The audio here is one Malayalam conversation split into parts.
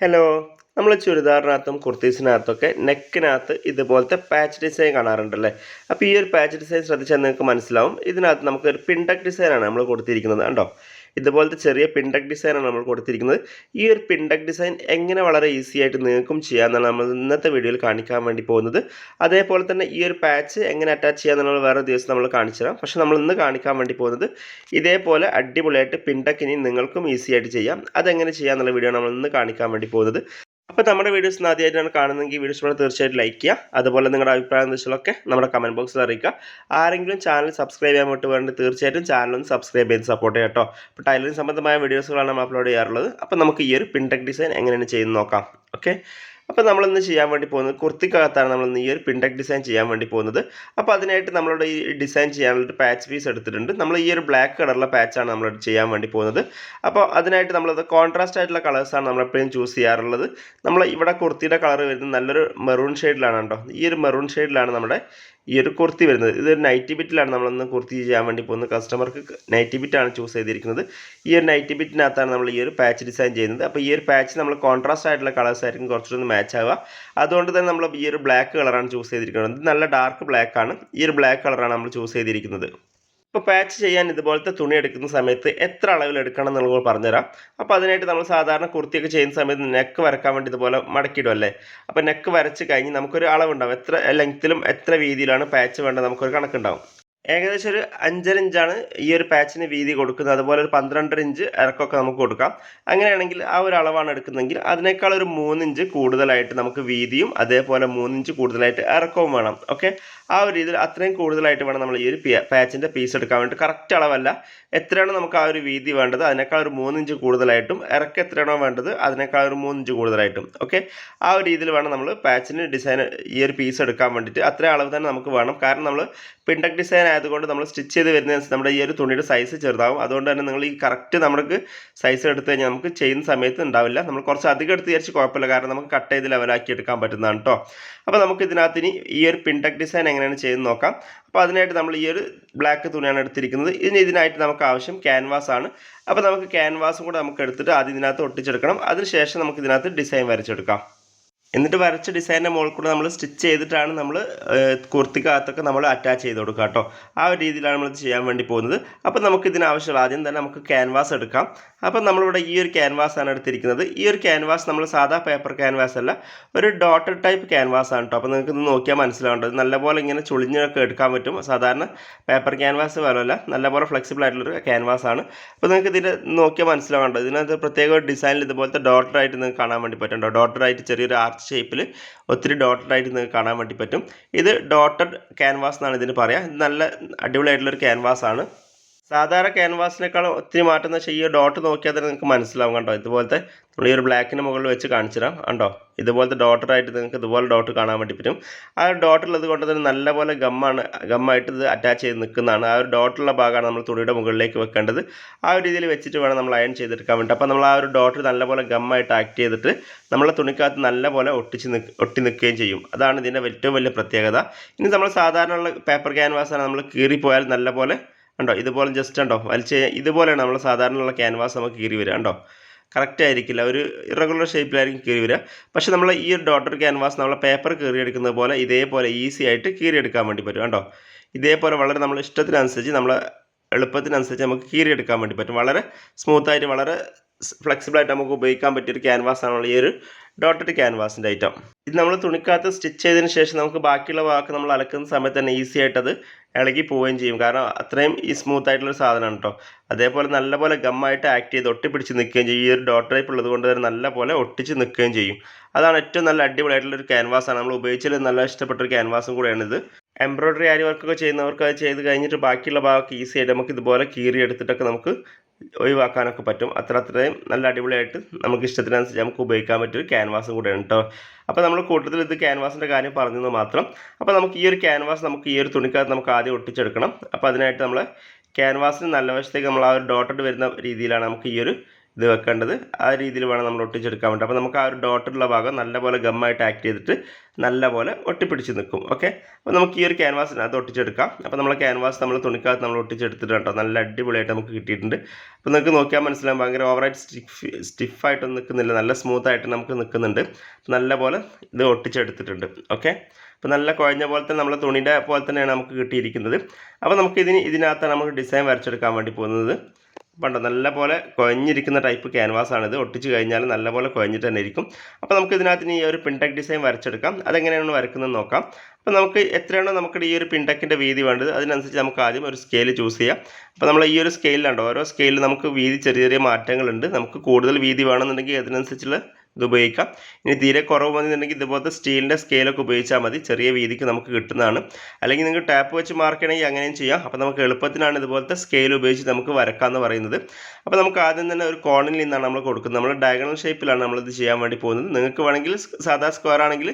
ഹലോ നമ്മൾ ചുരിദാറിനകത്തും കുർത്തീസിനകത്തൊക്കെ നെക്കിനകത്ത് ഇതുപോലത്തെ പാച്ച് ഡിസൈൻ കാണാറുണ്ടല്ലേ? അപ്പോൾ ഈ ഒരു പാച്ച് ഡിസൈൻ ശ്രദ്ധിച്ചാൽ നിങ്ങൾക്ക് മനസ്സിലാവും. ഇതിനകത്ത് നമുക്ക് ഒരു പിണ്ടക് ഡിസൈനാണ് നമ്മൾ കൊടുത്തിരിക്കുന്നത്. കണ്ടോ? ഇതുപോലത്തെ ചെറിയ പിണ്ടക് ഡിസൈനാണ് നമ്മൾ കൊടുത്തിരിക്കുന്നത്. ഈ ഒരു പിണ്ടക് ഡിസൈൻ എങ്ങനെ വളരെ ഈസി ആയിട്ട് നിങ്ങൾക്കും ചെയ്യാമെന്നാണ് നമ്മൾ ഇന്നത്തെ വീഡിയോയിൽ കാണിക്കാൻ വേണ്ടി പോകുന്നത്. അതേപോലെ തന്നെ ഈ ഒരു പാച്ച് എങ്ങനെ അറ്റാച്ച് ചെയ്യാമെന്നുള്ള വേറെ ദിവസം നമ്മൾ കാണിച്ചു തരാം. പക്ഷേ നമ്മൾ ഇന്ന് കാണിക്കാൻ വേണ്ടി പോകുന്നത് ഇതേപോലെ അടിപൊളിയായിട്ട് പിണ്ടക് ഇനി നിങ്ങൾക്കും ഈസി ആയിട്ട് ചെയ്യാം. അതെങ്ങനെ ചെയ്യാമെന്നുള്ള വീഡിയോ നമ്മൾ ഇന്ന് കാണിക്കാൻ വേണ്ടി പോകുന്നത്. അപ്പോൾ നമ്മുടെ വീഡിയോസ് ആദ്യമായിട്ടാണ് കാണുന്നതെങ്കിൽ വീഡിയോസ് തീർച്ചയായിട്ടും ലൈക്ക് ചെയ്യുക. അതുപോലെ നിങ്ങളുടെ അഭിപ്രായം വെച്ചാലൊക്കെ നമ്മുടെ കമന്റ് ബോക്സിൽ അറിയിക്കുക. ആരെങ്കിലും ചാനൽ സബ്സ്ക്രൈബ് ചെയ്യാൻ വേണ്ടി വേണ്ടി തീർച്ചയായിട്ടും ചാനൽ ഒന്ന് സബ്സ്ക്രൈബ് ചെയ്ത് സപ്പോർട്ട് ചെയ്യാം കേട്ടോ. അപ്പോൾ ടൈലറിംഗ് സംബന്ധമായ വീഡിയോസുകളാണ് നമ്മൾ അപ്ലോഡ് ചെയ്യാറുള്ളത്. അപ്പോൾ നമുക്ക് ഈ ഒരു പിൻടെക് ഡിസൈൻ എങ്ങനെയാണ് ചെയ്യുന്നത് നോക്കാം. ഓക്കെ അപ്പോൾ നമ്മൾ ഇന്ന് ചെയ്യാൻ വേണ്ടി പോകുന്നത് കുർത്തിക്കകത്താണ് നമ്മൾ ഈ ഒരു പിൻടെക് ഡിസൈൻ ചെയ്യാൻ വേണ്ടി പോകുന്നത്. അപ്പോൾ അതിനായിട്ട് നമ്മളുടെ ഈ ഡിസൈൻ ചെയ്യാനുള്ള പാച്ച് പീസ് എടുത്തിട്ടുണ്ട്. നമ്മൾ ഈ ഒരു ബ്ലാക്ക് കളറിലെ പാച്ചാണ് നമ്മൾ ചെയ്യാൻ വേണ്ടി പോകുന്നത്. അപ്പോൾ അതിനായിട്ട് നമ്മളത് കോൺട്രാസ്റ്റ് ആയിട്ടുള്ള കളേഴ്സാണ് നമ്മൾ എപ്പോഴും ചൂസ് ചെയ്യാറുള്ളത്. നമ്മൾ ഇവിടെ കുർത്തിയുടെ കളർ വരുന്നത് നല്ലൊരു മെറൂൺ ഷെയ്ഡിലാണ് കേട്ടോ. ഈ ഒരു മെറൂൺ ഷെയ്ഡിലാണ് നമ്മുടെ ഈ ഒരു കുർത്തി വരുന്നത്. ഇതൊരു നൈറ്റി ബിറ്റിലാണ് നമ്മളൊന്ന് കുർത്തി ചെയ്യാൻ വേണ്ടി പോകുന്നത് കസ്റ്റമർക്ക് നൈറ്റി ബിറ്റാണ് ചൂസ് ചെയ്തിരിക്കുന്നത്. ഈ ഒരു നൈറ്റി ബിറ്റിനകത്താണ് നമ്മൾ ഈ ഒരു പാച്ച് ഡിസൈൻ ചെയ്യുന്നത്. അപ്പോൾ ഈ ഒരു പാച്ച് നമ്മൾ കോൺട്രാസ്റ്റ് ആയിട്ടുള്ള കളേഴ്സ് ആയിരിക്കും കുറച്ചുകൂടി മാച്ച് ആവുക. അതുകൊണ്ട് തന്നെ നമ്മൾ ഈ ഒരു ബ്ലാക്ക് കളറാണ് ചൂസ് ചെയ്തിരിക്കുന്നത്. നല്ല ഡാർക്ക് ബ്ലാക്ക് ആണ്. ഈ ഒരു ബ്ലാക്ക് കളറാണ് നമ്മൾ ചൂസ് ചെയ്തിരിക്കുന്നത്. ഇപ്പോൾ പാച്ച് ചെയ്യാൻ ഇതുപോലത്തെ തുണി എടുക്കുന്ന സമയത്ത് എത്ര അളവിൽ എടുക്കണം എന്നുള്ളത് പറഞ്ഞുതരാം. അപ്പോൾ അതിനായിട്ട് നമ്മൾ സാധാരണ കുർത്തിയൊക്കെ ചെയ്യുന്ന സമയത്ത് നെക്ക് വരക്കാൻ വേണ്ടി ഇതുപോലെ മടക്കിയിടും അല്ലേ? അപ്പോൾ നെക്ക് വരച്ച് കഴിഞ്ഞ് നമുക്കൊരു അളവുണ്ടാവും. എത്ര ലെങ്ത്തിലും എത്ര വീതിയിലാണ് പാച്ച് വേണ്ടത്? നമുക്കൊരു കണക്കുണ്ടാവും. ഏകദേശം ഒരു അഞ്ചര ഇഞ്ചാണ് ഈ ഒരു പാച്ചിന് വീതി കൊടുക്കുന്നത്. അതുപോലെ ഒരു പന്ത്രണ്ടര ഇഞ്ച് ഇറക്കമൊക്കെ നമുക്ക് കൊടുക്കാം. അങ്ങനെയാണെങ്കിൽ ആ ഒരു അളവാണ് എടുക്കുന്നതെങ്കിൽ അതിനേക്കാൾ ഒരു മൂന്നിഞ്ച് കൂടുതലായിട്ട് നമുക്ക് വീതിയും അതേപോലെ മൂന്നിഞ്ച് കൂടുതലായിട്ട് ഇറക്കവും വേണം. ഓക്കെ ആ ഒരു രീതിയിൽ അത്രയും കൂടുതലായിട്ട് വേണം നമ്മൾ ഈ ഒരു പാച്ചിന്റെ പീസ് എടുക്കാൻ വേണ്ടിയിട്ട്. കറക്റ്റ് അളവല്ല. എത്രയാണോ നമുക്ക് ആ ഒരു വീതി വേണ്ടത് അതിനേക്കാൾ ഒരു മൂന്നിഞ്ച് കൂടുതലായിട്ടും ഇറക്കം എത്രയാണോ വേണ്ടത് അതിനേക്കാൾ ഒരു മൂന്നിഞ്ച് കൂടുതലായിട്ടും. ഓക്കെ ആ ഒരു രീതിയിൽ വേണം നമ്മൾ പാച്ചിന് ഡിസൈൻ ഈ ഒരു പീസ് എടുക്കാൻ വേണ്ടിയിട്ട്. അത്രയും അളവ് തന്നെ നമുക്ക് വേണം. കാരണം നമ്മൾ പിണ്ടക് ഡിസൈൻ ആയതുകൊണ്ട് നമ്മൾ സ്റ്റിച്ച് ചെയ്ത് വരുന്ന നമ്മുടെ ഈ ഒരു തുണിയുടെ സൈസ് ചെറുതാവും. അതുകൊണ്ട് തന്നെ നിങ്ങൾ ഈ കറക്റ്റ് നമുക്ക് സൈസ് എടുത്ത് കഴിഞ്ഞാൽ നമുക്ക് ചെയ്യുന്ന സമയത്ത് ഉണ്ടാവില്ല. നമ്മൾ കുറച്ച് അധികം എടുത്ത് വിചാരിച്ച് കുഴപ്പമില്ല. കാരണം നമുക്ക് കട്ട് ചെയ്ത് ലെവലാക്കി എടുക്കാൻ പറ്റുന്നതാണ് കേട്ടോ അപ്പോൾ നമുക്ക് ഇതിനകത്ത് ഈ ഒരു പിൻടെക് ഡിസൈൻ എങ്ങനെയാണ് ചെയ്യുന്നത് നോക്കാം. അപ്പോൾ അതിനായിട്ട് നമ്മൾ ഈ ഒരു ബ്ലാക്ക് തുണിയാണ് എടുത്തിരിക്കുന്നത്. ഇനി ഇതിനായിട്ട് നമുക്ക് ആവശ്യം ക്യാൻവാസ് ആണ്. അപ്പോൾ നമുക്ക് ക്യാൻവാസും കൂടെ നമുക്ക് എടുത്തിട്ട് ആദ്യം ഇതിനകത്ത് ഒട്ടിച്ചെടുക്കണം. അതിനുശേഷം നമുക്ക് ഇതിനകത്ത് ഡിസൈൻ വരച്ചെടുക്കാം. എന്നിട്ട് വരച്ച ഡിസൈനിന്റെ മുകളിൽ കൂടെ നമ്മൾ സ്റ്റിച്ച് ചെയ്തിട്ടാണ് നമ്മൾ കുർത്തിക്കകത്തൊക്കെ നമ്മൾ അറ്റാച്ച് ചെയ്ത് കൊടുക്കുക കേട്ടോ. ആ ഒരു രീതിയിലാണ് നമ്മൾ ചെയ്യാൻ വേണ്ടി പോകുന്നത്. അപ്പോൾ നമുക്ക് ഇതിനാവശ്യമുള്ള ആദ്യം തന്നെ നമുക്ക് ക്യാൻവാസ് എടുക്കാം. അപ്പോൾ നമ്മളിവിടെ ഈ ഒരു ക്യാൻവാസാണ് എടുത്തിരിക്കുന്നത്. ഈ ഒരു ക്യാൻവാസ് നമ്മൾ സാധാ പേപ്പർ ക്യാൻവാസ് അല്ല ഒരു ഡോട്ടർ ടൈപ്പ് ക്യാൻവാസ് ആണ് കേട്ടോ. അപ്പോൾ നിങ്ങൾക്ക് ഇത് നോക്കിയാൽ മനസ്സിലാവേണ്ടത്. നല്ലപോലെ ഇങ്ങനെ ചുളിഞ്ഞൊക്കെ എടുക്കാൻ പറ്റും. സാധാരണ പേപ്പർ ക്യാൻവാസ് പോലെയല്ല നല്ലപോലെ ഫ്ലെക്സിബിൾ ആയിട്ടുള്ളൊരു ക്യാൻവാസ് ആണ്. അപ്പോൾ നിങ്ങൾക്ക് ഇതിൽ നോക്കിയാൽ മനസ്സിലാവേണ്ടത്. ഇതിനകത്ത് പ്രത്യേക ഡിസൈനിൽ ഇതുപോലത്തെ ഡോട്ടർ ആയിട്ട് നിങ്ങൾക്ക് കാണാൻ വേണ്ടി പറ്റും ഡോട്ടർ ആയിട്ട് ചെറിയൊരു ആർച്ച് ഷേപ്പിൽ ഒത്തിരി ഡോട്ടഡ് ആയിട്ട് നിങ്ങൾക്ക് കാണാൻ വേണ്ടി പറ്റും. ഇത് ഡോട്ടഡ് ക്യാൻവാസ് എന്നാണ് ഇതിന് പറയുക ഇത് നല്ല അടിപൊളിയായിട്ടുള്ളൊരു ക്യാൻവാസ് ആണ്. സാധാരണ ക്യാൻവാസിനേക്കാളും ഒത്തിരി മാറ്റം എന്ന് വെച്ചാൽ ഈ ഡോട്ട് നോക്കിയാൽ തന്നെ നിങ്ങൾക്ക് മനസ്സിലാവും കണ്ടോ? ഇതുപോലത്തെ നമ്മൾ ഈ ഒരു ബ്ലാക്കിന് മുകളിൽ വെച്ച് കാണിച്ചു തരാം കണ്ടോ? ഇതുപോലത്തെ ഡോട്ടറായിട്ട് നിങ്ങൾക്ക് ഇതുപോലെ ഡോട്ട് കാണാൻ വേണ്ടി പറ്റും. ആ ഒരു ഡോട്ടുള്ളത് കൊണ്ട് തന്നെ നല്ലപോലെ ഗമ്മാണ് ഗമ്മായിട്ട് ഇത് അറ്റാച്ച് ചെയ്ത് നിൽക്കുന്നതാണ്. ആ ഒരു ഡോട്ടുള്ള ഭാഗമാണ് നമ്മൾ തുണിയുടെ മുകളിലേക്ക് വെക്കേണ്ടത്. ആ ഒരു രീതിയിൽ വെച്ചിട്ട് വേണം നമ്മൾ അയൺ ചെയ്തെടുക്കാൻ വേണ്ടി. അപ്പോൾ നമ്മൾ ആ ഒരു ഡോട്ടർ നല്ലപോലെ ഗമ്മായിട്ട് ആക്ട് ചെയ്തിട്ട് നമ്മളെ തുണിക്കകത്ത് നല്ലപോലെ ഒട്ടിച്ച് ഒട്ടി നിൽക്കുകയും ചെയ്യും. അതാണ് ഇതിന്റെ ഏറ്റവും വലിയ പ്രത്യേകത. ഇനി നമ്മൾ സാധാരണയുള്ള പേപ്പർ ക്യാൻവാസാണ് നമ്മൾ കീറിപ്പോയാൽ നല്ലപോലെ ഉണ്ടോ ഇതുപോലെ ജസ്റ്റ് കണ്ടോ? വലിച്ച് ഇതുപോലെയാണ് നമ്മൾ സാധാരണയുള്ള ക്യാൻവാസ് നമുക്ക് കീറി വരിക കണ്ടോ? കറക്റ്റ് ആയിരിക്കില്ല. ഒരു ഇറഗുലർ ഷേപ്പിലായിരിക്കും കീറി വരിക. പക്ഷേ നമ്മൾ ഈ ഒരു ഡോട്ടർ ക്യാൻവാസ് നമ്മളെ പേപ്പർ കീറിയെടുക്കുന്നത് പോലെ ഇതേപോലെ ഈസി ആയിട്ട് കീറിയെടുക്കാൻ വേണ്ടി പറ്റും കണ്ടോ? ഇതേപോലെ വളരെ നമ്മൾ ഇഷ്ടത്തിനനുസരിച്ച് നമ്മൾ എളുപ്പത്തിനനുസരിച്ച് നമുക്ക് കീറിയെടുക്കാൻ വേണ്ടി പറ്റും. വളരെ സ്മൂത്തായിട്ട് വളരെ ഫ്ലെക്സിബിളായിട്ട് നമുക്ക് ഉപയോഗിക്കാൻ പറ്റിയൊരു ക്യാൻവാസാണുള്ള ഈ ഒരു ഡോട്ടഡ് ക്യാൻവാസിന്റെ ഐറ്റം ഇത് നമ്മൾ തുണിക്കകത്ത് സ്റ്റിച്ച് ചെയ്തതിന് ശേഷം നമുക്ക് ബാക്കിയുള്ള വാക്ക് നമ്മൾ അലക്കുന്ന സമയത്ത് തന്നെ ഈസി ആയിട്ട് അത് ഇളകി പോവുകയും ചെയ്യും. കാരണം അത്രയും ഈ സ്മൂത്ത് ആയിട്ടുള്ളൊരു സാധനമാണ് കേട്ടോ അതേപോലെ നല്ലപോലെ ഗമ്മായിട്ട് ആക്ട് ചെയ്ത് ഒട്ടിപ്പിടിച്ച് നിൽക്കുകയും ചെയ്യും. ഈ ഒരു ഡോട്ട് ടൈപ്പ് ഉള്ളത് കൊണ്ട് തന്നെ നല്ലപോലെ ഒട്ടിച്ച് നിൽക്കുകയും ചെയ്യും. അതാണ് ഏറ്റവും നല്ല അടിപൊളിയായിട്ടുള്ളൊരു ക്യാൻവാസാണ് നമ്മൾ ഉപയോഗിച്ചതിൽ നല്ല ഇഷ്ടപ്പെട്ട ഒരു ക്യാൻവാസും ഇത്. എംബ്രോയിഡറി ആരി വർക്കൊക്കെ ചെയ്യുന്നവർക്ക് അത് ചെയ്ത് കഴിഞ്ഞിട്ട് ബാക്കിയുള്ള ഭാഗമൊക്കെ ഈസി ആയിട്ട് നമുക്ക് ഇതുപോലെ കീറി എടുത്തിട്ടൊക്കെ നമുക്ക് ഒഴിവാക്കാനൊക്കെ പറ്റും. അത്ര അത്രയും നല്ല അടിപൊളിയായിട്ട് നമുക്ക് ഇഷ്ടത്തിനനുസരിച്ച് നമുക്ക് ഉപയോഗിക്കാൻ പറ്റിയൊരു ക്യാൻവാസും കൂടെയാണ് കേട്ടോ അപ്പോൾ നമ്മൾ കൂട്ടത്തിൽ ഇത് ക്യാൻവാസിന്റെ കാര്യം പറഞ്ഞത് മാത്രം. അപ്പോൾ നമുക്ക് ഈ ഒരു ക്യാൻവാസ് നമുക്ക് ഈ ഒരു തുണിക്കകത്ത് നമുക്ക് ആദ്യം ഒട്ടിച്ചെടുക്കണം. അപ്പോൾ അതിനായിട്ട് നമ്മൾ ക്യാൻവാസിന് നല്ല വശത്തേക്ക് നമ്മൾ ആ ഒരു ഡോട്ടഡ് വരുന്ന രീതിയിലാണ് നമുക്ക് ഈ ഒരു ഇത് വെക്കേണ്ടത് ആ രീതിയിൽ വേണം നമ്മൾ ഒട്ടിച്ചെടുക്കാൻ വേണ്ടി. അപ്പോൾ നമുക്ക് ആ ഒരു ഡോട്ടുള്ള ഭാഗം നല്ലപോലെ ഗമ്മായിട്ട് ആക്ട് ചെയ്തിട്ട് നല്ലപോലെ ഒട്ടിപ്പിടിച്ച് നിൽക്കും. ഓക്കെ അപ്പോൾ നമുക്ക് ഈ ഒരു ക്യാൻവാസിനകത്ത് ഒട്ടിച്ചെടുക്കാം. അപ്പോൾ നമ്മൾ ക്യാൻവാസ് നമ്മൾ തുണിക്കകത്ത് നമ്മൾ ഒട്ടിച്ചെടുത്തിട്ട് കേട്ടോ. നല്ല അടിപൊളിയായിട്ട് നമുക്ക് കിട്ടിയിട്ടുണ്ട്. അപ്പോൾ നിങ്ങൾക്ക് നോക്കിയാൽ മനസ്സിലാകും ഭയങ്കര ഓവറായിട്ട് സ്റ്റിഫ് സ്റ്റിഫായിട്ടൊന്നും നിൽക്കുന്നില്ല. നല്ല സ്മൂത്തായിട്ട് നമുക്ക് നിൽക്കുന്നുണ്ട്. നല്ലപോലെ ഇത് ഒട്ടിച്ചെടുത്തിട്ടുണ്ട്. ഓക്കെ അപ്പോൾ നല്ല കുഴഞ്ഞ പോലെ തന്നെ നമ്മൾ തുണിയുടെ പോലെ തന്നെയാണ് നമുക്ക് കിട്ടിയിരിക്കുന്നത്. അപ്പോൾ നമുക്ക് ഇതിന് ഇതിനകത്താണ് നമുക്ക് ഡിസൈൻ വരച്ചെടുക്കാൻ വേണ്ടി പോകുന്നത്. പണ്ടോ നല്ല പോലെ കുഴഞ്ഞിരിക്കുന്ന ടൈപ്പ് ക്യാൻവാസാണിത് ഒട്ടിച്ച് കഴിഞ്ഞാൽ നല്ലപോലെ കുഴഞ്ഞിട്ട് തന്നെ ഇരിക്കും. അപ്പോൾ നമുക്ക് ഇതിനകത്ത് ഈ ഒരു പിൻടെക് ഡിസൈൻ വരച്ചെടുക്കാം. അതെങ്ങനെയാണ് വരക്കുന്നത് നോക്കാം. അപ്പോൾ നമുക്ക് എത്രയാണോ നമുക്ക് ഈ ഒരു പിൻടെക്കിന്റെ വീതി വേണ്ടത് അതിനനുസരിച്ച് നമുക്ക് ആദ്യം ഒരു സ്കെയിൽ ചൂസ് ചെയ്യാം. അപ്പോൾ നമ്മൾ ഈ ഒരു സ്കെയിലുണ്ടോ ഓരോ സ്കെയിലിൽ നമുക്ക് വീതി ചെറിയ ചെറിയ മാറ്റങ്ങളുണ്ട്. നമുക്ക് കൂടുതൽ വീതി വേണമെന്നുണ്ടെങ്കിൽ അതിനനുസരിച്ചുള്ള ഇത് ഉപയോഗിക്കാം. ഇനി തീരെ കുറവ് വന്നിട്ടുണ്ടെങ്കിൽ ഇതുപോലത്തെ സ്റ്റീലിന്റെ സ്കെയിലൊക്കെ ഉപയോഗിച്ചാൽ മതി. ചെറിയ വീതിക്ക് നമുക്ക് കിട്ടുന്നതാണ്. അല്ലെങ്കിൽ നിങ്ങൾക്ക് ടാപ്പ് വെച്ച് മാർക്കണമെങ്കിൽ അങ്ങനെയും ചെയ്യാം. അപ്പോൾ നമുക്ക് എളുപ്പത്തിനാണ് ഇതുപോലത്തെ സ്കെയിൽ ഉപയോഗിച്ച് നമുക്ക് വരക്കാമെന്ന് പറയുന്നത്. അപ്പോൾ നമുക്ക് ആദ്യം തന്നെ ഒരു കോണിൽ നിന്നാണ് നമ്മൾ കൊടുക്കുന്നത്. നമ്മൾ ഡയഗണൽ ഷേപ്പിലാണ് നമ്മളിത് ചെയ്യാൻ വേണ്ടി പോകുന്നത്. നിങ്ങൾക്ക് വേണമെങ്കിൽ സാധാ സ്ക്വയർ ആണെങ്കിൽ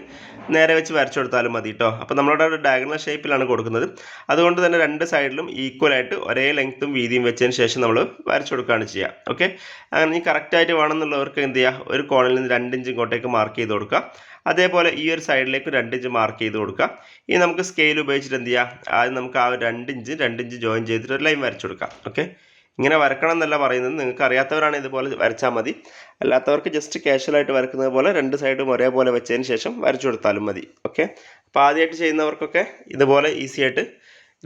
നേരെ വെച്ച് വരച്ചു കൊടുത്താലും മതി കേട്ടോ അപ്പോൾ നമ്മളുടെ ഒരു ഡയഗണൽ ഷേപ്പിലാണ് കൊടുക്കുന്നത്. അതുകൊണ്ട് തന്നെ രണ്ട് സൈഡിലും ഈക്വലായിട്ട് ഒരേ ലെങ്ത്തും വീതിയും വെച്ചതിന് ശേഷം നമ്മൾ വരച്ചു കൊടുക്കുകയാണ് ചെയ്യുക. ഓക്കെ അങ്ങനെ ഈ കറക്റ്റായിട്ട് വേണമെന്നുള്ളവർക്ക് എന്ത് ചെയ്യുക? ഒരു കോണിൽ നിന്ന് രണ്ട് ഇഞ്ച് ഇങ്ങോട്ടേക്ക് മാർക്ക് ചെയ്ത് കൊടുക്കുക. അതേപോലെ ഈ ഒരു സൈഡിലേക്ക് രണ്ട് ഇഞ്ച് മാർക്ക് ചെയ്ത് കൊടുക്കുക. ഇനി നമുക്ക് സ്കെയിൽ ഉപയോഗിച്ചിട്ട് എന്ത് ചെയ്യുക ആദ്യം നമുക്ക് ആ രണ്ടിഞ്ച് രണ്ട് ഇഞ്ച് രണ്ട് ഇഞ്ച് ജോയിൻ ചെയ്തിട്ട് ഒരു ലൈൻ വരച്ചു കൊടുക്കാം. ഓക്കെ ഇങ്ങനെ വരക്കണം എന്നല്ല പറയുന്നത്. നിങ്ങൾക്ക് അറിയാത്തവരാണ് ഇതുപോലെ വരച്ചാൽ മതി. അല്ലാത്തവർക്ക് ജസ്റ്റ് കാഷ്വലായിട്ട് വരക്കുന്നത് പോലെ രണ്ട് സൈഡും ഒരേപോലെ വെച്ചതിന് ശേഷം വരച്ചു കൊടുത്താലും മതി. ഓക്കെ അപ്പോൾ ആദ്യമായിട്ട് ചെയ്യുന്നവർക്കൊക്കെ ഇതുപോലെ ഈസി ആയിട്ട്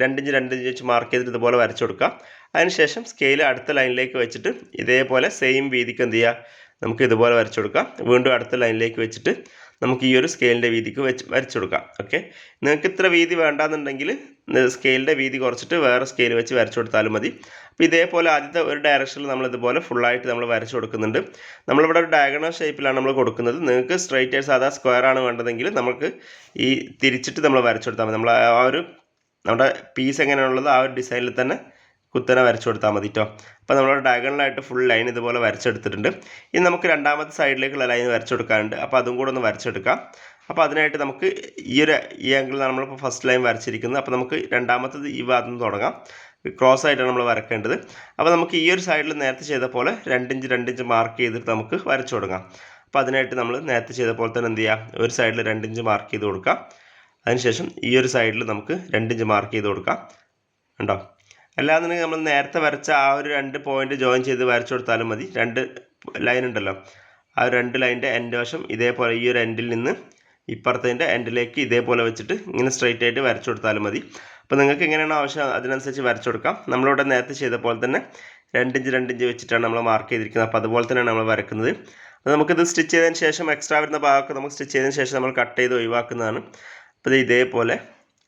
രണ്ടിഞ്ച് രണ്ടിഞ്ച് വെച്ച് മാർക്ക് ചെയ്തിട്ട് ഇതുപോലെ വരച്ചു കൊടുക്കുക. അതിനുശേഷം സ്കെയിൽ അടുത്ത ലൈനിലേക്ക് വെച്ചിട്ട് ഇതേപോലെ സെയിം വീതിക്ക് എന്ത് ചെയ്യുക? നമുക്ക് ഇതുപോലെ വരച്ചു കൊടുക്കാം. വീണ്ടും അടുത്ത ലൈനിലേക്ക് വെച്ചിട്ട് നമുക്ക് ഈ ഒരു സ്കെയിലിന്റെ വീതിക്ക് വെച്ച് വരച്ചു കൊടുക്കാം. ഓക്കെ നിങ്ങൾക്ക് ഇത്ര വീതി വേണ്ടാന്നുണ്ടെങ്കിൽ സ്കെയിലിന്റെ വീതി കുറച്ചിട്ട് വേറെ സ്കെയിൽ വെച്ച് വരച്ചു കൊടുത്താലും മതി. അപ്പോൾ ഇതേപോലെ ആദ്യത്തെ ഒരു ഡയറക്ഷനിൽ നമ്മൾ ഇതുപോലെ ഫുള്ളായിട്ട് നമ്മൾ വരച്ചു കൊടുക്കുന്നുണ്ട്. നമ്മളിവിടെ ഒരു ഡയഗണൽ ഷേപ്പിലാണ് നമ്മൾ കൊടുക്കുന്നത്. നിങ്ങൾക്ക് സ്ട്രൈറ്റ് സാധാ സ്ക്വയർ ആണ് വേണ്ടതെങ്കിൽ നമുക്ക് ഈ തിരിച്ചിട്ട് നമ്മൾ വരച്ചു കൊടുത്താൽ മതി. നമ്മൾ ആ ഒരു നമ്മുടെ പീസ് എങ്ങനെയാണുള്ളത് ആ ഒരു ഡിസൈനിൽ തന്നെ കുത്തനെ വരച്ചു കൊടുത്താൽ മതി കേട്ടോ അപ്പോൾ നമ്മൾ ഡയഗണലായിട്ട് ഫുൾ ലൈൻ ഇതുപോലെ വരച്ചെടുത്തിട്ടുണ്ട്. ഇനി നമുക്ക് രണ്ടാമത്തെ സൈഡിലേക്കുള്ള ലൈൻ വരച്ചെടുക്കാനുണ്ട് അപ്പോൾ അതും കൂടെ ഒന്ന് വരച്ചെടുക്കാം. അപ്പോൾ അതിനായിട്ട് നമുക്ക് ഈ ഒരു ഈ ആംഗിളിൽ നമ്മളിപ്പോൾ ഫസ്റ്റ് ലൈൻ വരച്ചിരിക്കുന്നത്. അപ്പോൾ നമുക്ക് രണ്ടാമത്തത് ഈ ഭാഗത്ത് നിന്ന് തുടങ്ങാം. ക്രോസ് ആയിട്ടാണ് നമ്മൾ വരക്കേണ്ടത്. അപ്പോൾ നമുക്ക് ഈ ഒരു സൈഡിൽ നേരത്തെ ചെയ്ത പോലെ രണ്ടിഞ്ച് രണ്ടിഞ്ച് മാർക്ക് ചെയ്തിട്ട് നമുക്ക് വരച്ചു തുടങ്ങാം അപ്പോൾ അതിനായിട്ട് നമ്മൾ നേരത്തെ ചെയ്ത പോലെ തന്നെ എന്ത് ചെയ്യാം? ഒരു സൈഡിൽ രണ്ടിഞ്ച് മാർക്ക് ചെയ്ത് കൊടുക്കാം. അതിനുശേഷം ഈ ഒരു സൈഡിൽ നമുക്ക് രണ്ടിഞ്ച് മാർക്ക് ചെയ്ത് കൊടുക്കാം. ഉണ്ടോ അല്ലാന്നുണ്ടെങ്കിൽ നമ്മൾ നേരത്തെ വരച്ച ആ ഒരു രണ്ട് പോയിന്റ് ജോയിൻ ചെയ്ത് വരച്ചു കൊടുത്താലും മതി. രണ്ട് ലൈൻ ഉണ്ടല്ലോ. ആ രണ്ട് ലൈനിന്റെ എൻഡ് വശം ഇതേപോലെ ഈ ഒരു എൻഡിൽ നിന്ന് ഇപ്പുറത്തതിന്റെ എൻഡിലേക്ക് ഇതേപോലെ വെച്ചിട്ട് ഇങ്ങനെ സ്ട്രെയിറ്റ് ആയിട്ട് വരച്ചു കൊടുത്താലും മതി. അപ്പോൾ നിങ്ങൾക്ക് എങ്ങനെയാണ് ആവശ്യം അതിനനുസരിച്ച് വരച്ചു കൊടുക്കാം. നമ്മളിവിടെ നേരത്തെ ചെയ്ത പോലെ തന്നെ രണ്ടിഞ്ച് രണ്ടിഞ്ച് വെച്ചിട്ടാണ് നമ്മൾ മാർക്ക് ചെയ്തിരിക്കുന്നത്. അപ്പോൾ അതുപോലെ തന്നെയാണ് നമ്മൾ വരക്കുന്നത്. അപ്പോൾ നമുക്കിത് സ്റ്റിച്ച് ചെയ്തതിന് ശേഷം എക്സ്ട്രാ വരുന്ന ഭാഗമൊക്കെ നമുക്ക് സ്റ്റിച്ച് ചെയ്തതിന് ശേഷം നമ്മൾ കട്ട് ചെയ്ത് ഒഴിവാക്കുന്നതാണ്. അപ്പോൾ ഇത് ഇതേപോലെ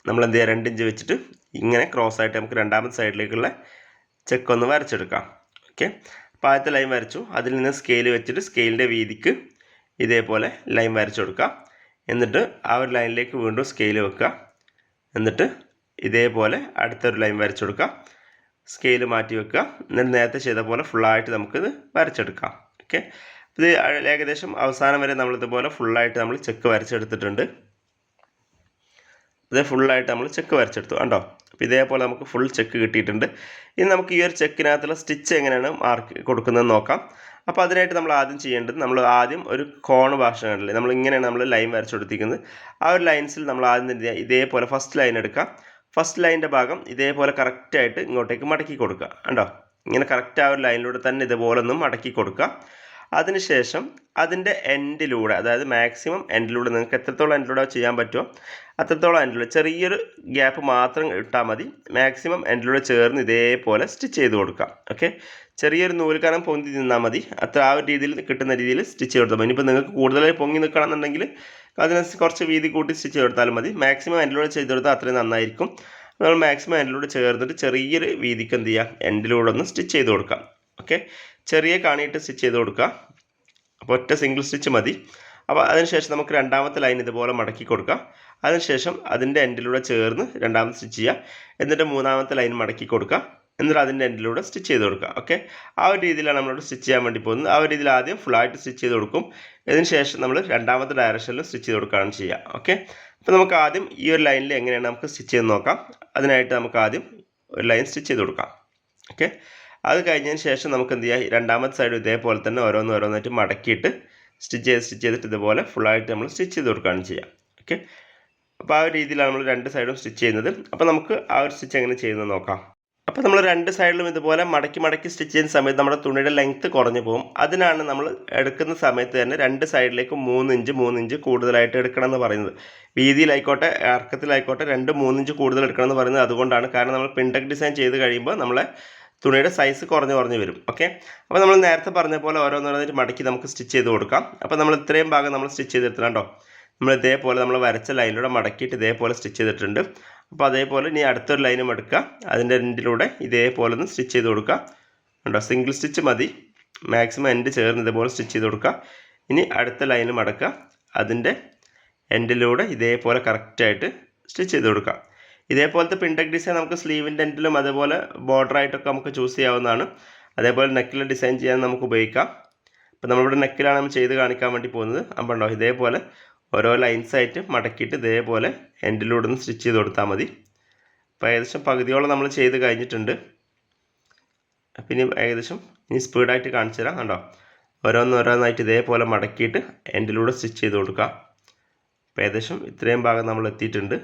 നമ്മൾ എന്ത് ചെയ്യുക? രണ്ടിഞ്ച് വെച്ചിട്ട് ഇങ്ങനെ ക്രോസ് ആയിട്ട് നമുക്ക് രണ്ടാമത്തെ സൈഡിലേക്കുള്ള ചെക്ക് ഒന്ന് വരച്ചെടുക്കാം. ഓക്കെ അപ്പോൾ ആദ്യത്തെ ലൈൻ വരച്ചു. അതിൽ നിന്ന് സ്കെയിൽ വെച്ചിട്ട് സ്കെയിലിന്റെ വീതിക്ക് ഇതേപോലെ ലൈൻ വരച്ചു എന്നിട്ട് ആ ഒരു ലൈനിലേക്ക് വീണ്ടും സ്കെയിൽ വെക്കുക. എന്നിട്ട് ഇതേപോലെ അടുത്തൊരു ലൈൻ വരച്ചു കൊടുക്കുക. സ്കെയിൽ മാറ്റി വെക്കുക. എന്നിട്ട് നേരത്തെ ചെയ്ത പോലെ ഫുള്ളായിട്ട് നമുക്കിത് വരച്ചെടുക്കാം. ഓക്കെ ഇത് ഏകദേശം അവസാനം വരെ നമ്മളിതുപോലെ ഫുള്ളായിട്ട് നമ്മൾ ചെക്ക് വരച്ചെടുത്തിട്ടുണ്ട്. ഇത് ഫുള്ളായിട്ട് നമ്മൾ ചെക്ക് വരച്ചെടുത്തു. കണ്ടോ? അപ്പോൾ ഇതേപോലെ നമുക്ക് ഫുൾ ചെക്ക് കിട്ടിയിട്ടുണ്ട്. ഇനി നമുക്ക് ഈ ഒരു ചെക്കിനകത്തുള്ള സ്റ്റിച്ച് എങ്ങനെയാണ് മാർക്ക് കൊടുക്കുന്നത് നോക്കാം. അപ്പോൾ അതിനായിട്ട് നമ്മൾ ആദ്യം ചെയ്യേണ്ടത് നമ്മൾ ആദ്യം ഒരു കോൺ ഭാഷ കണ്ടില്ലേ? നമ്മൾ ഇങ്ങനെയാണ് നമ്മൾ ലൈൻ വരച്ചു കൊടുത്തിരിക്കുന്നത്. ആ ഒരു ലൈൻസിൽ നമ്മൾ ആദ്യം ഇതേപോലെ ഫസ്റ്റ് ലൈൻ എടുക്കാം ഫസ്റ്റ് ലൈനിന്റെ ഭാഗം ഇതേപോലെ കറക്റ്റായിട്ട് ഇങ്ങോട്ടേക്ക് മടക്കി കൊടുക്കുക. കണ്ടോ? ഇങ്ങനെ കറക്റ്റ് ആ ഒരു ലൈനിലൂടെ തന്നെ ഇതുപോലെ ഒന്ന് മടക്കി കൊടുക്കുക. അതിനുശേഷം അതിന്റെ എൻഡിലൂടെ അതായത് മാക്സിമം എൻഡിലൂടെ നിങ്ങൾക്ക് എത്രത്തോളം എൻഡിലൂടെ ചെയ്യാൻ പറ്റുമോ അത്രത്തോളം എൻഡിലൂടെ ചെറിയൊരു ഗ്യാപ്പ് മാത്രം ഇട്ടാൽ മതി. മാക്സിമം എൻഡിലൂടെ ചേർന്ന് ഇതേപോലെ സ്റ്റിച്ച് ചെയ്ത് കൊടുക്കാം ഓക്കെ? ചെറിയൊരു നൂൽക്കാനം പൊന്തി നിന്നാൽ മതി. അത്ര ആ ഒരു രീതിയിൽ കിട്ടുന്ന രീതിയിൽ സ്റ്റിച്ച് കൊടുത്താൽ ഇനിയിപ്പോൾ നിങ്ങൾക്ക് കൂടുതലായി പൊങ്ങി നിൽക്കണം എന്നുണ്ടെങ്കിൽ അതിനനുസരിച്ച് കുറച്ച് വീതി കൂട്ടി സ്റ്റിച്ച് കൊടുത്താലും മതി. മാക്സിമം എൻഡിലൂടെ ചെയ്ത് കൊടുത്താൽ അത്രയും നന്നായിരിക്കും. നമ്മൾ മാക്സിമം എൻഡിലൂടെ ചേർന്നിട്ട് ചെറിയൊരു വീതിക്ക് എന്ത് ചെയ്യുക? എൻഡിലൂടെ ഒന്ന് സ്റ്റിച്ച് ചെയ്ത് കൊടുക്കാം ഓക്കെ? ചെറിയ കാണിയിട്ട് സ്റ്റിച്ച് ചെയ്ത് കൊടുക്കുക. അപ്പോൾ ഒറ്റ സിംഗിൾ സ്റ്റിച്ച് മതി. അപ്പോൾ അതിനുശേഷം നമുക്ക് രണ്ടാമത്തെ ലൈൻ ഇതുപോലെ മടക്കി കൊടുക്കുക. അതിനുശേഷം അതിന്റെ എൻഡിലൂടെ ചേർന്ന് രണ്ടാമത്തെ സ്റ്റിച്ച് ചെയ്യുക. എന്നിട്ട് മൂന്നാമത്തെ ലൈൻ മടക്കി കൊടുക്കുക. എന്നിട്ട് അതിന്റെ എൻഡിലൂടെ സ്റ്റിച്ച് ചെയ്ത് കൊടുക്കുക. ഓക്കെ ആ ഒരു രീതിയിലാണ് നമ്മളോട് സ്റ്റിച്ച് ചെയ്യാൻ വേണ്ടി പോകുന്നത്. ആ ഒരു രീതിയിൽ ആദ്യം ഫുള്ളായിട്ട് സ്റ്റിച്ച് ചെയ്ത് കൊടുക്കും. ഇതിന് ശേഷം നമ്മൾ രണ്ടാമത്തെ ഡയറക്ഷനിൽ സ്റ്റിച്ച് ചെയ്ത് കൊടുക്കുകയാണ് ചെയ്യുക. ഓക്കെ അപ്പോൾ നമുക്ക് ആദ്യം ഈ ഒരു ലൈനിൽ എങ്ങനെയാണ് നമുക്ക് സ്റ്റിച്ച് ചെയ്ത് നോക്കാം. അതിനായിട്ട് നമുക്ക് ആദ്യം ഒരു ലൈൻ സ്റ്റിച്ച് ചെയ്ത് കൊടുക്കാം. ഓക്കെ അത് കഴിഞ്ഞതിന് ശേഷം നമുക്ക് എന്ത് ചെയ്യാം രണ്ടാമത്തെ സൈഡ് ഇതേപോലെ തന്നെ ഓരോന്ന് ഓരോന്നായിട്ട് മടക്കിയിട്ട് സ്റ്റിച്ച് ചെയ്ത് സ്റ്റിച്ച് ചെയ്തിട്ട് ഇതുപോലെ ഫുള്ളായിട്ട് നമ്മൾ സ്റ്റിച്ച് ചെയ്ത് കൊടുക്കുകയാണ് ചെയ്യുക. ഓക്കെ അപ്പോൾ ആ ഒരു രീതിയിലാണ് നമ്മൾ രണ്ട് സൈഡും സ്റ്റിച്ച് ചെയ്യുന്നത്. അപ്പോൾ നമുക്ക് ആ ഒരു സ്റ്റിച്ച് എങ്ങനെ ചെയ്യുന്നത് നോക്കാം. അപ്പോൾ നമ്മൾ രണ്ട് സൈഡിലും ഇതുപോലെ മടക്കി മടക്കി സ്റ്റിച്ച് ചെയ്യുന്ന സമയത്ത് നമ്മുടെ തുണിയുടെ ലെങ്ത്ത് കുറഞ്ഞു പോകും. അതിനാണ് നമ്മൾ എടുക്കുന്ന സമയത്ത് തന്നെ രണ്ട് സൈഡിലേക്ക് മൂന്ന് ഇഞ്ച് മൂന്ന് ഇഞ്ച് കൂടുതലായിട്ട് എടുക്കണം എന്ന് പറയുന്നത്. വീതിയിലായിക്കോട്ടെ ഇറക്കത്തിലായിക്കോട്ടെ രണ്ട് മൂന്ന് ഇഞ്ച് കൂടുതൽ എടുക്കണം എന്ന് പറയുന്നത് അതുകൊണ്ടാണ്. കാരണം നമ്മൾ പിൻടെക് ഡിസൈൻ ചെയ്ത് കഴിയുമ്പോൾ നമ്മളെ തുണിയുടെ സൈസ് കുറഞ്ഞ് കുറഞ്ഞ് വരും. ഓക്കെ അപ്പോൾ നമ്മൾ നേരത്തെ പറഞ്ഞ പോലെ ഓരോന്നോരോന്നായിട്ട് മടക്കി നമുക്ക് സ്റ്റിച്ച് ചെയ്ത് കൊടുക്കാം. അപ്പോൾ നമ്മൾ ഇത്രയും ഭാഗം നമ്മൾ സ്റ്റിച്ച് ചെയ്തെടുത്തിട്ടുണ്ടോ നമ്മൾ ഇതേപോലെ നമ്മൾ വരച്ച ലൈനിലൂടെ മടക്കിയിട്ട് ഇതേപോലെ സ്റ്റിച്ച് ചെയ്തിട്ടുണ്ട്. അപ്പോൾ അതേപോലെ ഇനി അടുത്തൊരു ലൈനും എടുക്കുക. അതിന്റെ എൻഡിലൂടെ ഇതേപോലെ ഒന്ന് സ്റ്റിച്ച് ചെയ്ത് കൊടുക്കുക. ഉണ്ടോ സിംഗിൾ സ്റ്റിച്ച് മതി. മാക്സിമം എൻഡ് ചേർന്ന് ഇതേപോലെ സ്റ്റിച്ച് ചെയ്ത് കൊടുക്കുക. ഇനി അടുത്ത ലൈനും മടക്കുക. അതിന്റെ എൻഡിലൂടെ ഇതേപോലെ കറക്റ്റായിട്ട് സ്റ്റിച്ച് ചെയ്ത് കൊടുക്കുക. ഇതേപോലത്തെ പിൻടെക് ഡിസൈൻ നമുക്ക് സ്ലീവിന്റെ എൻഡിലും അതേപോലെ ബോർഡറായിട്ടൊക്കെ നമുക്ക് ചൂസ് ചെയ്യാവുന്നതാണ്. അതേപോലെ നെക്കിൽ ഡിസൈൻ ചെയ്യാൻ നമുക്ക് ഉപയോഗിക്കാം. അപ്പോൾ നമ്മളിവിടെ നെക്കിലാണ് നമ്മൾ ചെയ്ത് കാണിക്കാൻ വേണ്ടി പോകുന്നത്. ഉണ്ടോ ഇതേപോലെ ഓരോ ലൈൻസ് ആയിട്ട് മടക്കിയിട്ട് ഇതേപോലെ എൻഡിലൂടെ ഒന്ന് സ്റ്റിച്ച് ചെയ്ത് കൊടുത്താൽ മതി. അപ്പോൾ ഏകദേശം പകുതിയോളം നമ്മൾ ചെയ്ത് കഴിഞ്ഞിട്ടുണ്ട്. ഇനി ഏകദേശം ഇനി സ്പീഡായിട്ട് കാണിച്ചു തരാം. കണ്ടോ? ഓരോന്നോരോന്നായിട്ട് ഇതേപോലെ മടക്കിയിട്ട് എൻഡിലൂടെ സ്റ്റിച്ച് ചെയ്ത് കൊടുക്കുക അപ്പോൾ ഏകദേശം ഇത്രയും ഭാഗം നമ്മൾ എത്തിയിട്ടുണ്ട്.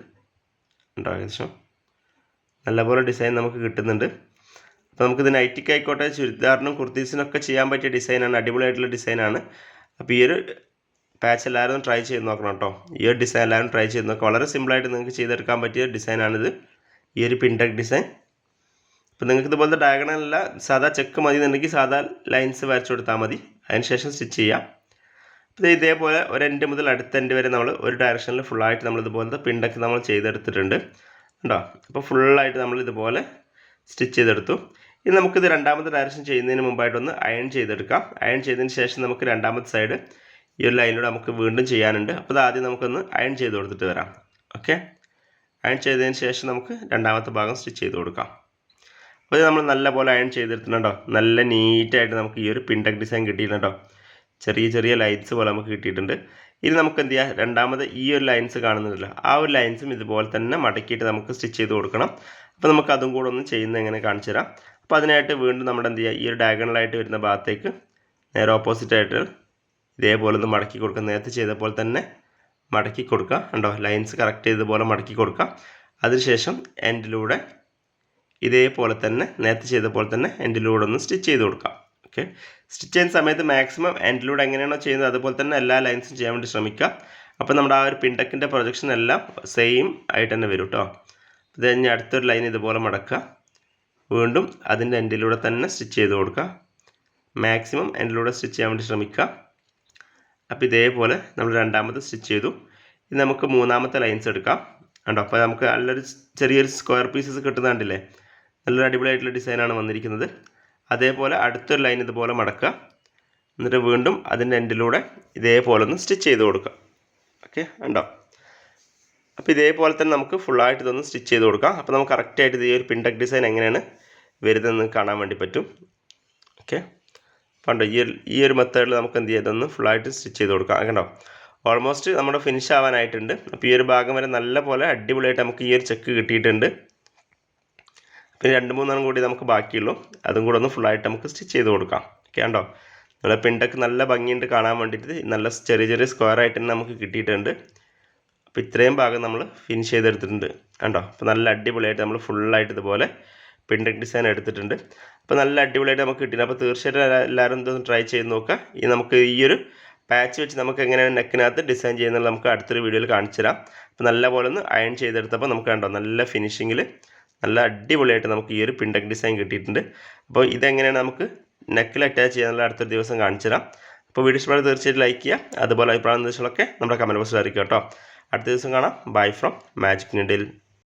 ഉണ്ടോ ഏകദേശം നല്ലപോലെ ഡിസൈൻ നമുക്ക് കിട്ടുന്നുണ്ട്. അപ്പോൾ നമുക്കിത് നൈറ്റിക്ക് ആയിക്കോട്ടെ ചുരിദാറിനും കുർത്തീസിനൊക്കെ ചെയ്യാൻ പറ്റിയ ഡിസൈനാണ് അടിപൊളിയായിട്ടുള്ള ഡിസൈനാണ് അപ്പോൾ ഈ ഒരു പാച്ച് എല്ലാവരും ട്രൈ ചെയ്ത് നോക്കണം കേട്ടോ. ഈ ഒരു ഡിസൈൻ എല്ലാവരും ട്രൈ ചെയ്ത് നോക്കാം. വളരെ സിമ്പിളായിട്ട് നിങ്ങൾക്ക് ചെയ്തെടുക്കാൻ പറ്റിയ ഡിസൈനാണിത് ഈ ഒരു പിൻടെക് ഡിസൈൻ അപ്പോൾ നിങ്ങൾക്ക് ഇതുപോലത്തെ ഡയഗണൽ അല്ല സാധാ ചെക്ക് മതി എന്നുണ്ടെങ്കിൽ സാധാ ലൈൻസ് വരച്ചു കൊടുത്താൽ മതി. അതിന് ശേഷം സ്റ്റിച്ച് ചെയ്യാം. അപ്പോൾ ഇതേപോലെ ഒരു എൻഡ് മുതൽ അടുത്ത എൻഡ് വരെ നമ്മൾ ഒരു ഡയറക്ഷനിൽ ഫുള്ളായിട്ട് നമ്മൾ ഇതുപോലത്തെ പിണ്ടൊക്കെ നമ്മൾ ചെയ്തെടുത്തിട്ടുണ്ട്. ഉണ്ടോ അപ്പോൾ ഫുള്ളായിട്ട് നമ്മൾ ഇതുപോലെ സ്റ്റിച്ച് ചെയ്തെടുത്തു. ഇനി നമുക്കിത് രണ്ടാമത്തെ ഡയറക്ഷൻ ചെയ്യുന്നതിന് മുമ്പായിട്ടൊന്ന് അയൺ ചെയ്തെടുക്കാം. അയൺ ചെയ്തതിന് ശേഷം നമുക്ക് രണ്ടാമത്തെ സൈഡ് ഈ ഒരു ലൈനിലൂടെ നമുക്ക് വീണ്ടും ചെയ്യാനുണ്ട്. അപ്പോൾ ആദ്യം നമുക്കൊന്ന് അയൺ ചെയ്ത് കൊടുത്തിട്ട് വരാം. ഓക്കെ അയൺ ചെയ്തതിന് ശേഷം നമുക്ക് രണ്ടാമത്തെ ഭാഗം സ്റ്റിച്ച് ചെയ്ത് കൊടുക്കാം. അപ്പോൾ ഇത് നമ്മൾ നല്ലപോലെ അയൺ ചെയ്തെടുത്തിട്ടുണ്ടോ നല്ല നീറ്റായിട്ട് നമുക്ക് ഈ ഒരു പിൻടക് ഡിസൈൻ കിട്ടിയിട്ടുണ്ടോ ചെറിയ ചെറിയ ലൈൻസ് പോലെ നമുക്ക് കിട്ടിയിട്ടുണ്ട്. ഇനി നമുക്ക് എന്ത് ചെയ്യാം? രണ്ടാമത് ഈ ഒരു ലൈൻസ് കാണുന്നുണ്ടല്ലോ. ആ ഒരു ലൈൻസും ഇതുപോലെ തന്നെ മടക്കിയിട്ട് നമുക്ക് സ്റ്റിച്ച് ചെയ്ത് കൊടുക്കണം. അപ്പോൾ നമുക്ക് അതും കൂടെ ഒന്ന് ചെയ്യുന്ന എങ്ങനെ കാണിച്ചു തരാം. അപ്പോൾ അതിനായിട്ട് വീണ്ടും നമ്മുടെ എന്ത് ചെയ്യുക? ഈ ഒരു ഡയഗണലായിട്ട് വരുന്ന ഭാഗത്തേക്ക് നേരെ ഓപ്പോസിറ്റായിട്ട് ഇതേപോലെ ഒന്ന് മടക്കി കൊടുക്കുക. നേരത്തെ ചെയ്ത പോലെ തന്നെ മടക്കി കൊടുക്കുക. ഉണ്ടോ ലൈൻസ് കറക്റ്റ് ചെയ്തതുപോലെ മടക്കി കൊടുക്കുക. അതിനുശേഷം എൻഡിലൂടെ ഇതേപോലെ തന്നെ നേരത്തെ ചെയ്ത പോലെ തന്നെ എൻഡിലൂടെ ഒന്ന് സ്റ്റിച്ച് ചെയ്ത് കൊടുക്കാം ഓക്കെ. സ്റ്റിച്ച് ചെയ്യുന്ന സമയത്ത് മാക്സിമം എൻഡിലൂടെ എങ്ങനെയാണോ ചെയ്യുന്നത് അതുപോലെ തന്നെ എല്ലാ ലൈൻസും ചെയ്യാൻ വേണ്ടി ശ്രമിക്കുക. അപ്പോൾ നമ്മുടെ ആ ഒരു പിൻടെക്കിന്റെ പ്രൊജക്ഷൻ എല്ലാം സെയിം ആയിട്ട് തന്നെ വരും കേട്ടോ ഇത് കഴിഞ്ഞ് അടുത്തൊരു ലൈൻ ഇതുപോലെ മടക്കുക. വീണ്ടും അതിന്റെ എൻഡിലൂടെ തന്നെ സ്റ്റിച്ച് ചെയ്ത് കൊടുക്കുക. മാക്സിമം എൻഡിലൂടെ സ്റ്റിച്ച് ചെയ്യാൻ വേണ്ടി ശ്രമിക്കുക. അപ്പോൾ ഇതേപോലെ നമ്മൾ രണ്ടാമത് സ്റ്റിച്ച് ചെയ്തു. ഇനി നമുക്ക് മൂന്നാമത്തെ ലൈൻസ് എടുക്കാം. കണ്ടോ? അപ്പോൾ നമുക്ക് നല്ലൊരു ചെറിയൊരു സ്ക്വയർ പീസസ് കിട്ടുന്ന കണ്ടില്ലേ? നല്ലൊരു അടിപൊളിയായിട്ടുള്ള ഡിസൈനാണ് വന്നിരിക്കുന്നത്. അതേപോലെ അടുത്തൊരു ലൈൻ ഇതുപോലെ മടക്കുക. എന്നിട്ട് വീണ്ടും അതിന്റെ എൻഡിലൂടെ ഇതേപോലെ ഒന്ന് സ്റ്റിച്ച് ചെയ്ത് കൊടുക്കുക. ഓക്കെ ഉണ്ടോ അപ്പോൾ ഇതേപോലെ തന്നെ നമുക്ക് ഫുള്ളായിട്ട് ഇതൊന്ന് സ്റ്റിച്ച് ചെയ്ത് കൊടുക്കാം. അപ്പോൾ നമുക്ക് കറക്റ്റായിട്ട് ഈ ഒരു പിൻടക് ഡിസൈൻ എങ്ങനെയാണ് വരുന്നതെന്ന് കാണാൻ വേണ്ടി പറ്റും. ഓക്കെ പണ്ട് ഈ ഈ ഒരു മെത്തേഡിൽ നമുക്ക് എന്ത് ചെയ്യാം? ഇതൊന്ന് ഫുള്ളായിട്ട് സ്റ്റിച്ച് ചെയ്ത് കൊടുക്കാം. കണ്ടോ? ഓൾമോസ്റ്റ് നമ്മുടെ ഫിനിഷ് ആവാനായിട്ടുണ്ട്. അപ്പോൾ ഈ ഒരു ഭാഗം വരെ നല്ല പോലെ അടിപൊളിയായിട്ട് നമുക്ക് ഈ ഒരു ചെക്ക് കിട്ടിയിട്ടുണ്ട്. രണ്ട് മൂന്നെണ്ണം കൂടി നമുക്ക് ബാക്കിയുള്ളൂ. അതും കൂടെ ഒന്ന് ഫുള്ളായിട്ട് നമുക്ക് സ്റ്റിച്ച് ചെയ്ത് കൊടുക്കാം. ഓക്കെ ഉണ്ടോ നമ്മുടെ പിണ്ടൊക്കെ നല്ല ഭംഗിയുണ്ട് കാണാൻ വേണ്ടിയിട്ട്. നല്ല ചെറിയ ചെറിയ സ്ക്വയർ ആയിട്ട് തന്നെ നമുക്ക് കിട്ടിയിട്ടുണ്ട്. അപ്പോൾ ഇത്രയും ഭാഗം നമ്മൾ ഫിനിഷ് ചെയ്തെടുത്തിട്ടുണ്ട്. കണ്ടോ? അപ്പോൾ നല്ല അടിപൊളിയായിട്ട് നമ്മൾ ഫുള്ളായിട്ട് ഇതുപോലെ പിൻടെക് ഡിസൈൻ എടുത്തിട്ടുണ്ട്. അപ്പോൾ നല്ല അടിപൊളിയായിട്ട് നമുക്ക് കിട്ടിയിട്ടുണ്ട്. അപ്പോൾ തീർച്ചയായിട്ടും എല്ലാ- എല്ലാവരും ഇതൊന്ന് ട്രൈ ചെയ്ത് നോക്കുക. ഈ നമുക്ക് ഈയൊരു പാച്ച് വെച്ച് നമുക്ക് എങ്ങനെയാണ് നെക്കിനകത്ത് ഡിസൈൻ ചെയ്യുന്നത് നമുക്ക് അടുത്തൊരു വീഡിയോയിൽ കാണിച്ചു തരാം. അപ്പോൾ നല്ല പോലെ ഒന്ന് അയൺ ചെയ്തെടുത്തപ്പോൾ നമുക്ക് കണ്ടോ? നല്ല ഫിനിഷിങ്ങിൽ നല്ല അടിപൊളിയായിട്ട് നമുക്ക് ഈ ഒരു പിണ്ടക് ഡിസൈൻ കിട്ടിയിട്ടുണ്ട്. അപ്പോൾ ഇതെങ്ങനെയാണ് നമുക്ക് നെക്കിൽ അറ്റാച്ച് ചെയ്യാനുള്ള അടുത്തൊരു ദിവസം കാണിച്ചു തരാം അപ്പോൾ വീഡിയോ ഇഷ്ടം തീർച്ചയായിട്ടും ലൈക്ക് ചെയ്യുക. അതുപോലെ അഭിപ്രായ നിർദ്ദേശങ്ങളൊക്കെ നമ്മുടെ കമന്റ് ബോക്സിൽ കേട്ടോ. അടുത്ത ദിവസം കാണാം. Bye from magic നിഡിൽ